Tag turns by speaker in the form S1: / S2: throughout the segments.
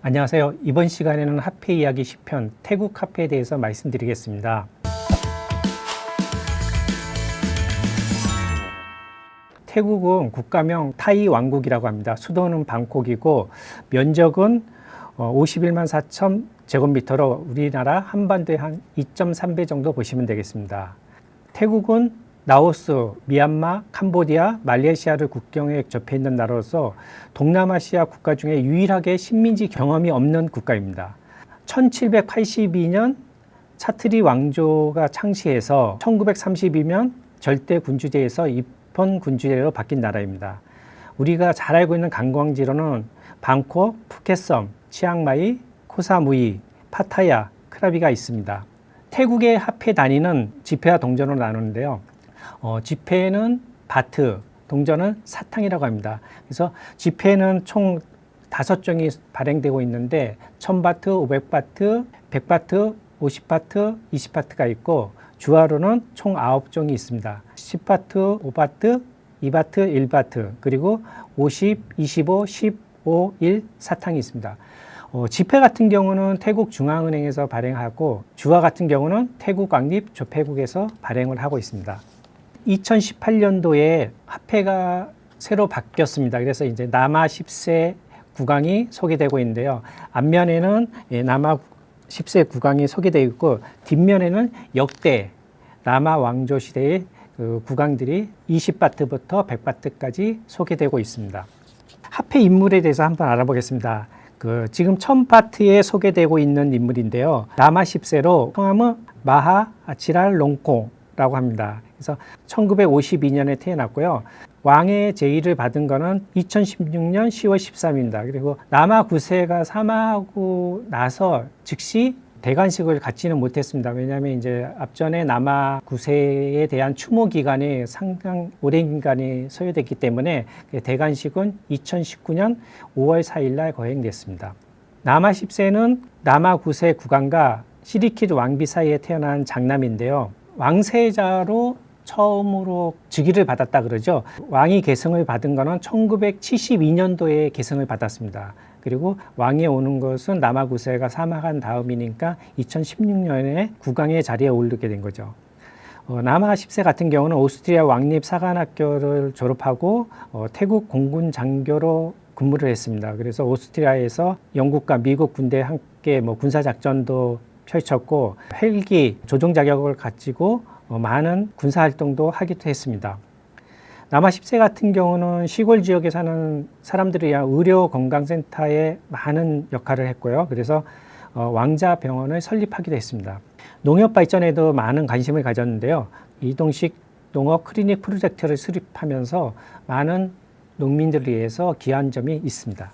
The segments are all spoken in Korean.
S1: 안녕하세요. 이번 시간에는 화폐 이야기 10편 태국 화폐에 대해서 말씀드리겠습니다. 태국은 국가명 타이 왕국이라고 합니다. 수도는 방콕이고 면적은 51만 4천 제곱미터로 우리나라 한반도의 한 2.3배 정도 보시면 되겠습니다. 태국은 라오스, 미얀마, 캄보디아, 말레이시아를 국경에 접해 있는 나라로서 동남아시아 국가 중에 유일하게 식민지 경험이 없는 국가입니다. 1782년 차트리 왕조가 창시해서 1932년 절대 군주제에서 입헌 군주제로 바뀐 나라입니다. 우리가 잘 알고 있는 관광지로는 방콕, 푸켓섬, 치앙마이, 코사무이, 파타야, 크라비가 있습니다. 태국의 화폐 단위는 지폐와 동전으로 나누는데요. 어, 지폐는 바트, 동전은 사탕이라고 합니다. 그래서 지폐는 총 다섯 종이 발행되고 있는데 1000바트, 500바트, 100바트, 50바트, 20바트가 있고 주화로는 총 9종이 있습니다. 10바트, 5바트, 2바트, 1바트, 그리고 50, 25, 15, 1 사탕이 있습니다. 어, 지폐 같은 경우는 태국 중앙은행에서 발행하고 주화 같은 경우는 태국 왕립 조폐국에서 발행을 하고 있습니다. 2018년도에 화폐가 새로 바뀌었습니다. 그래서 이제 남아 10세 국왕이 소개되고 있는데요. 앞면에는 예, 남아 10세 국왕이 소개되어 있고 뒷면에는 역대 남아 왕조 시대의 그 국왕들이 20바트부터 100바트까지 소개되고 있습니다. 화폐 인물에 대해서 한번 알아보겠습니다. 그 지금 1000바트에 소개되고 있는 인물인데요. 남아 10세로 성함은 마하 아치랄 롱콩라고 합니다. 그래서 1952년에 태어났고요. 왕의 제의를 받은 거는 2016년 10월 13일입니다. 그리고 남아 9세가 사망하고 나서 즉시 대관식을 갖지는 못했습니다. 왜냐하면 이제 앞전에 남아 9세에 대한 추모 기간이 상당 오랜 기간이 소요됐기 때문에 대관식은 2019년 5월 4일 날 거행됐습니다. 남아 10세는 남아 9세 국왕과 시리키드 왕비 사이에 태어난 장남인데요. 왕세자로 처음으로 즉위를 받았다 그러죠. 왕이 계승을 받은 거는 1972년도에 계승을 받았습니다. 그리고 왕이 오는 것은 남아구세가 사망한 다음이니까 2016년에 국왕의 자리에 오르게 된 거죠. 어, 남아 10세 같은 경우는 오스트리아 왕립 사관학교를 졸업하고 어, 태국 공군 장교로 근무를 했습니다. 그래서 오스트리아에서 영국과 미국 군대 함께 뭐 군사 작전도 펼쳤고 헬기 조종 자격을 가지고 어, 많은 군사 활동도 하기도 했습니다. 남아 10세 같은 경우는 시골 지역에 사는 사람들을 위한 의료 건강센터에 많은 역할을 했고요. 그래서 어, 왕자 병원을 설립하기도 했습니다. 농업 발전에도 많은 관심을 가졌는데요. 이동식 농업 클리닉 프로젝트를 수립하면서 많은 농민들을 위해서 기한 점이 있습니다.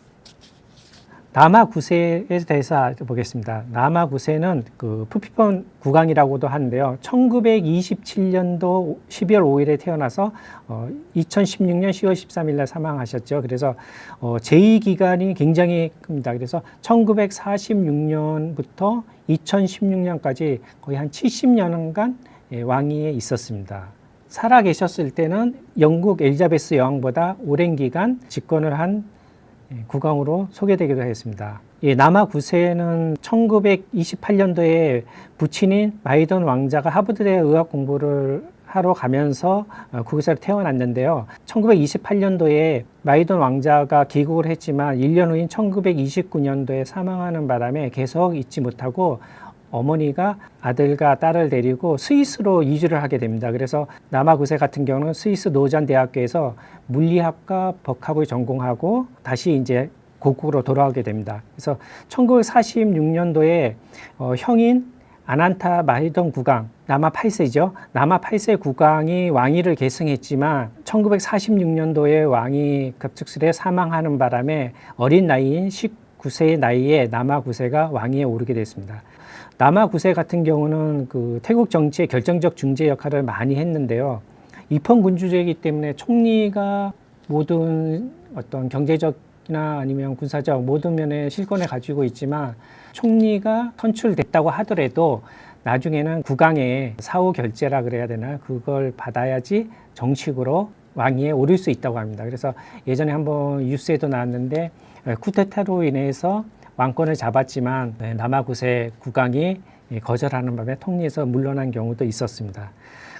S1: 남아 구세에 대해서 보겠습니다. 남아 구세는 그 푸피폰 국왕이라고도 하는데요. 1927년도 12월 5일에 태어나서 어, 2016년 10월 13일 날 사망하셨죠. 그래서 어, 제위 기간이 굉장히 큽니다. 그래서 1946년부터 2016년까지 거의 한 70년간 예, 왕위에 있었습니다. 살아 계셨을 때는 영국 엘리자베스 여왕보다 오랜 기간 집권을 한 예, 국왕으로 소개되기도 했습니다. 예, 남아 9세는 1928년도에 부친인 마이던 왕자가 하버드대 의학 공부를 하러 가면서 그곳에 태어났는데요. 1928년도에 마이던 왕자가 귀국을 했지만 1년 후인 1929년도에 사망하는 바람에 계속 잊지 못하고 어머니가 아들과 딸을 데리고 스위스로 이주를 하게 됩니다. 그래서 남아구세 같은 경우는 스위스 노잔 대학교에서 물리학과 법학을 전공하고 다시 이제 고국으로 돌아오게 됩니다. 그래서 1946년도에 어, 형인 아난타 마히던 국왕 남아 8세죠. 남아 8세 국왕이 왕위를 계승했지만 1946년도에 왕이 급축스레 사망하는 바람에 어린 나이인 19세의 나이에 남아 9세가 왕위에 오르게 됐습니다. 남아 9세 같은 경우는 그 태국 정치의 결정적 중재 역할을 많이 했는데요. 입헌 군주제이기 때문에 총리가 모든 어떤 경제적이나 아니면 군사적 모든 면에 실권을 가지고 있지만 총리가 선출됐다고 하더라도 나중에는 국왕의 사후 결제라 그래야 되나 그걸 받아야지 정식으로 왕위에 오를 수 있다고 합니다. 그래서 예전에 한번 뉴스에도 나왔는데 쿠데타로 인해서 왕권을 잡았지만 네, 남아구세 국왕이 예, 거절하는 바람에 통리에서 물러난 경우도 있었습니다.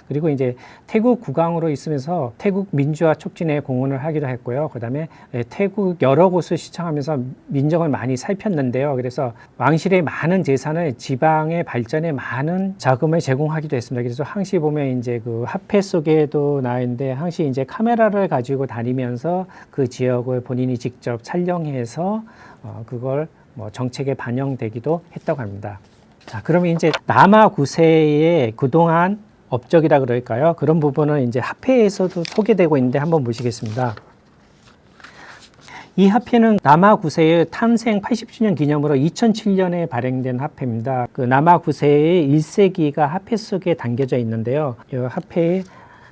S1: 그리고 이제 태국 국왕으로 있으면서 태국 민주화 촉진에 공헌을 하기도 했고요. 그다음에 예, 태국 여러 곳을 시청하면서 민정을 많이 살폈는데요. 그래서 왕실의 많은 재산을 지방의 발전에 많은 자금을 제공하기도 했습니다. 그래서 항시 보면 이제 그 화폐 속에도 나와 있는데 항시 이제 카메라를 가지고 다니면서 그 지역을 본인이 직접 촬영해서 어, 그걸 뭐 정책에 반영되기도 했다고 합니다. 자, 그러면 이제 남아 구세의 그동안 업적이라 그럴까요? 그런 부분은 이제 화폐에서도 소개되고 있는데 한번 보시겠습니다. 이 화폐는 남아 구세의 탄생 80주년 기념으로 2007년에 발행된 화폐입니다. 그 남아 구세의 1세기가 화폐 속에 담겨져 있는데요. 이 화폐의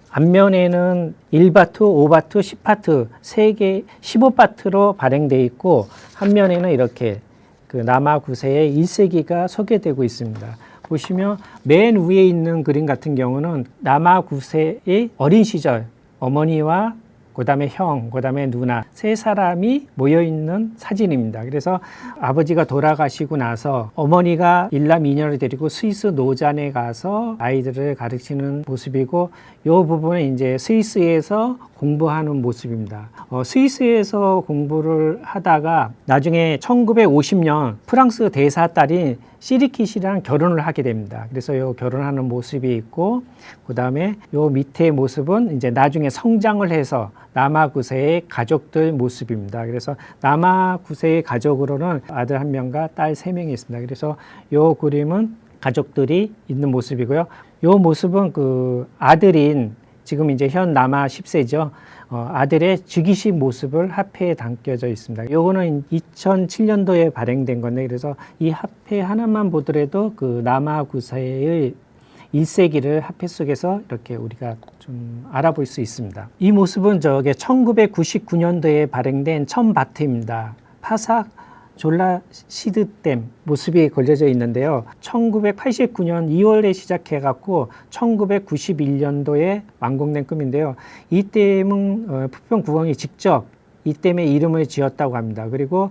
S1: 앞면에는 1바트, 5바트, 10바트, 3개 15바트로 발행되어 있고 한면에는 이렇게 그 남아 구세의 1세기가 소개되고 있습니다. 보시면 맨 위에 있는 그림 같은 경우는 남아 구세의 어린 시절 어머니와 그다음에 형, 그다음에 누나 세 사람이 모여 있는 사진입니다. 그래서 아버지가 돌아가시고 나서 어머니가 일남 이녀를 데리고 스위스 노잔에 가서 아이들을 가르치는 모습이고 이 부분은 이제 스위스에서 공부하는 모습입니다. 어, 스위스에서 공부를 하다가 나중에 1950년 프랑스 대사 딸인 시리킷이랑 결혼을 하게 됩니다. 그래서 요 결혼하는 모습이 있고 그다음에 요 밑에 모습은 이제 나중에 성장을 해서 남아구세의 가족들 모습입니다. 그래서 남아구세의 가족으로는 아들 한 명과 딸 세 명이 있습니다. 그래서 요 그림은 가족들이 있는 모습이고요. 요 모습은 그 아들인 지금 이제 현 남아 10세죠. 어, 아들의 즉위식 모습을 화폐에 담겨져 있습니다. 요거는 2007년도에 발행된 건데 그래서 이 화폐 하나만 보더라도 그 남아 구사의 1세기를 화폐 속에서 이렇게 우리가 좀 알아볼 수 있습니다. 이 모습은 저게 1999년도에 발행된 첨바트입니다. 파삭 졸라 시드댐 모습이 걸려져 있는데요. 1989년 2월에 시작해 갖고 1991년도에 완공된 꿈인데요. 이 댐은 어, 푸평 국왕이 직접 이 댐의 이름을 지었다고 합니다. 그리고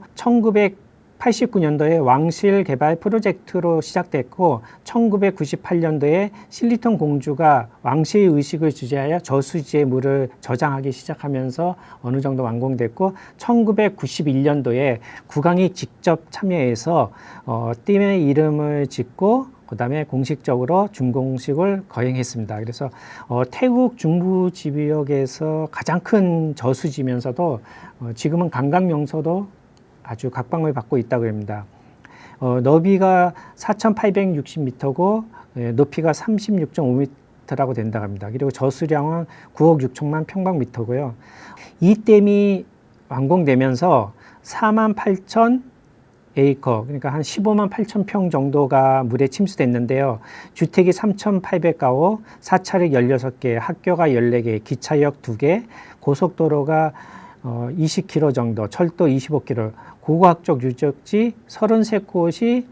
S1: 1989년도에 왕실 개발 프로젝트로 시작됐고 1998년도에 실리턴 공주가 왕실 의식을 주재하여 저수지의 물을 저장하기 시작하면서 어느 정도 완공됐고 1991년도에 국왕이 직접 참여해서 어, 띠의 이름을 짓고 그다음에 공식적으로 준공식을 거행했습니다. 그래서 어, 태국 중부 지역에서 가장 큰 저수지면서도 어, 지금은 관광 명소도 아주 각광을 받고 있다고 합니다. 어, 너비가 4,860m고 예, 높이가 36.5m라고 된다고 합니다. 그리고 저수량은 9억 6천만 평방미터고요. 이 댐이 완공되면서 4만 8천 에이커 그러니까 한 15만 8천 평 정도가 물에 침수됐는데요. 주택이 3,800가구, 사찰이 16개, 학교가 14개, 기차역 2개, 고속도로가 어, 20km 정도, 철도 25km, 고고학적 유적지 33곳이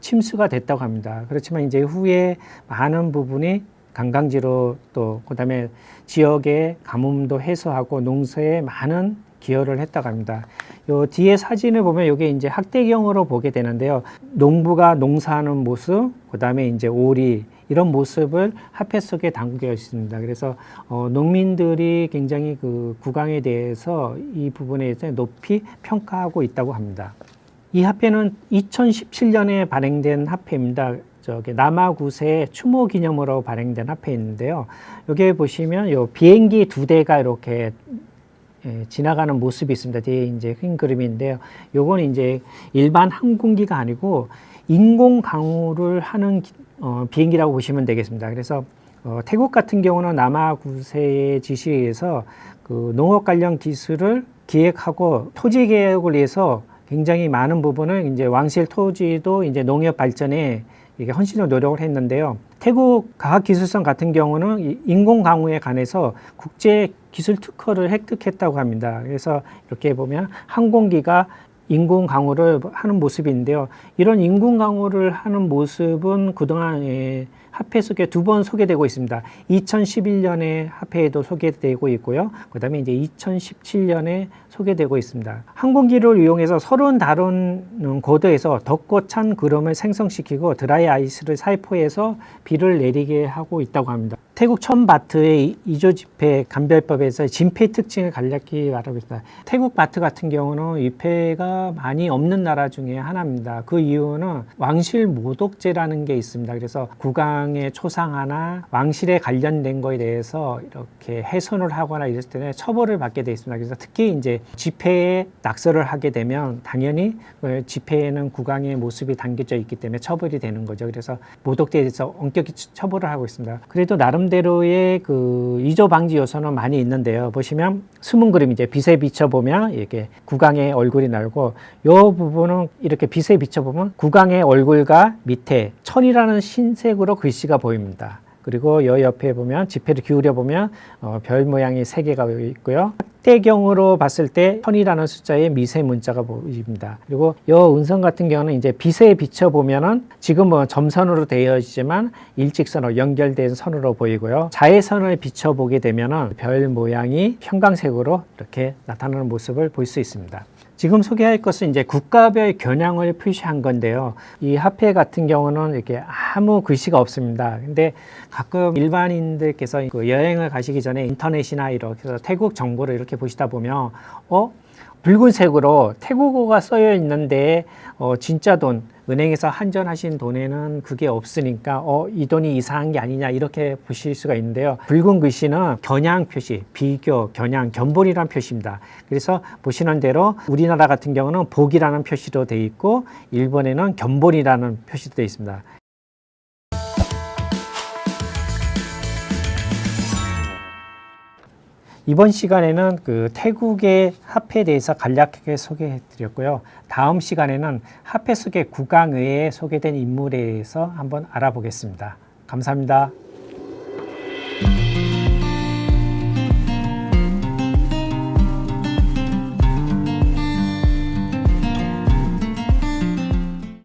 S1: 침수가 됐다고 합니다. 그렇지만 이제 후에 많은 부분이 관광지로 또 그다음에 지역의 가뭄도 해소하고 농사에 많은 기여를 했다고 합니다. 요 뒤에 사진을 보면 이게 이제 학대경으로 보게 되는데요. 농부가 농사하는 모습, 그다음에 이제 오리 이런 모습을 화폐 속에 담겨 있습니다. 그래서 어, 농민들이 굉장히 그 국왕에 대해서 이 부분에 대해서 높이 평가하고 있다고 합니다. 이 화폐는 2017년에 발행된 화폐입니다. 저기 남아구세 추모 기념으로 발행된 화폐인데요. 여기 보시면 요 비행기 두 대가 이렇게 예, 지나가는 모습이 있습니다. 뒤에 이제 흰 그림인데요. 요건 이제 일반 항공기가 아니고 인공 강우를 하는 기, 어, 비행기라고 보시면 되겠습니다. 그래서 어, 태국 같은 경우는 남아 구세의 지시에 의해서 그 농업 관련 기술을 기획하고 토지 개혁을 위해서 굉장히 많은 부분을 이제 왕실 토지도 이제 농업 발전에 이게 헌신적 노력을 했는데요. 태국 과학기술성 같은 경우는 인공 강우에 관해서 국제 기술 특허를 획득했다고 합니다. 그래서 이렇게 보면 항공기가 인공 강우를 하는 모습인데요. 이런 인공 강우를 하는 모습은 그동안 예, 화폐 속에 두번 소개되고 있습니다. 2011년에 화폐에도 소개되고 있고요. 그다음에 이제 2017년에 소개되고 있습니다. 항공기를 이용해서 서론 다루는 고도에서 덥고 찬 구름을 생성시키고 드라이 아이스를 살포해서 비를 내리게 하고 있다고 합니다. 태국 첨바트의 이조 지폐 감별법에서 진폐 특징을 간략히 말하고 있다. 태국 바트 같은 경우는 위패가 많이 없는 나라 중에 하나입니다. 그 이유는 왕실 모독죄라는 게 있습니다. 그래서 국왕의 초상화나 왕실에 관련된 거에 대해서 이렇게 훼손을 하거나 이랬을 때는 처벌을 받게 돼 있습니다. 그래서 특히 이제 집회에 낙서를 하게 되면 당연히 그 집회에는 국왕의 모습이 담겨져 있기 때문에 처벌이 되는 거죠. 그래서 모독죄에 대해서 엄격히 처- 처벌을 하고 있습니다. 그래도 나름 대로의 그 이조 방지 요소는 많이 있는데요. 보시면 숨은 그림 이제 빛에 비춰 보면 이렇게 국왕의 얼굴이 나오고 요 부분은 이렇게 빛에 비춰 보면 국왕의 얼굴과 밑에 천이라는 흰색으로 글씨가 보입니다. 그리고 여 옆에 보면 지폐를 기울여 보면 어, 별 모양이 세 개가 있고요. 확대경으로 봤을 때 천이라는 숫자의 미세 문자가 보입니다. 그리고 여 운선 같은 경우는 이제 빛에 비춰 보면은 지금 뭐 점선으로 되어 있지만 일직선으로 연결된 선으로 보이고요. 자외선을 비춰 보게 되면은 별 모양이 형광색으로 이렇게 나타나는 모습을 볼 수 있습니다. 지금 소개할 것은 이제 국가별 겨냥을 표시한 건데요. 이 화폐 같은 경우는 이렇게 아무 글씨가 없습니다. 근데 가끔 일반인들께서 그 여행을 가시기 전에 인터넷이나 이렇게 해서 태국 정보를 이렇게 보시다 보면 어 붉은색으로 태국어가 써여 있는데 어 진짜 돈 은행에서 한전하신 돈에는 그게 없으니까 어 이 돈이 이상한 게 아니냐 이렇게 보실 수가 있는데요. 붉은 글씨는 겨냥 표시, 비교, 겨냥, 견본이라는 표시입니다. 그래서 보시는 대로 우리나라 같은 경우는 복이라는 표시로 돼 있고 일본에는 견본이라는 표시도 돼 있습니다. 이번 시간에는 그 태국의 화폐에 대해서 간략하게 소개해 드렸고요. 다음 시간에는 화폐 속의 국왕 외에 소개된 인물에 대해서 한번 알아보겠습니다. 감사합니다.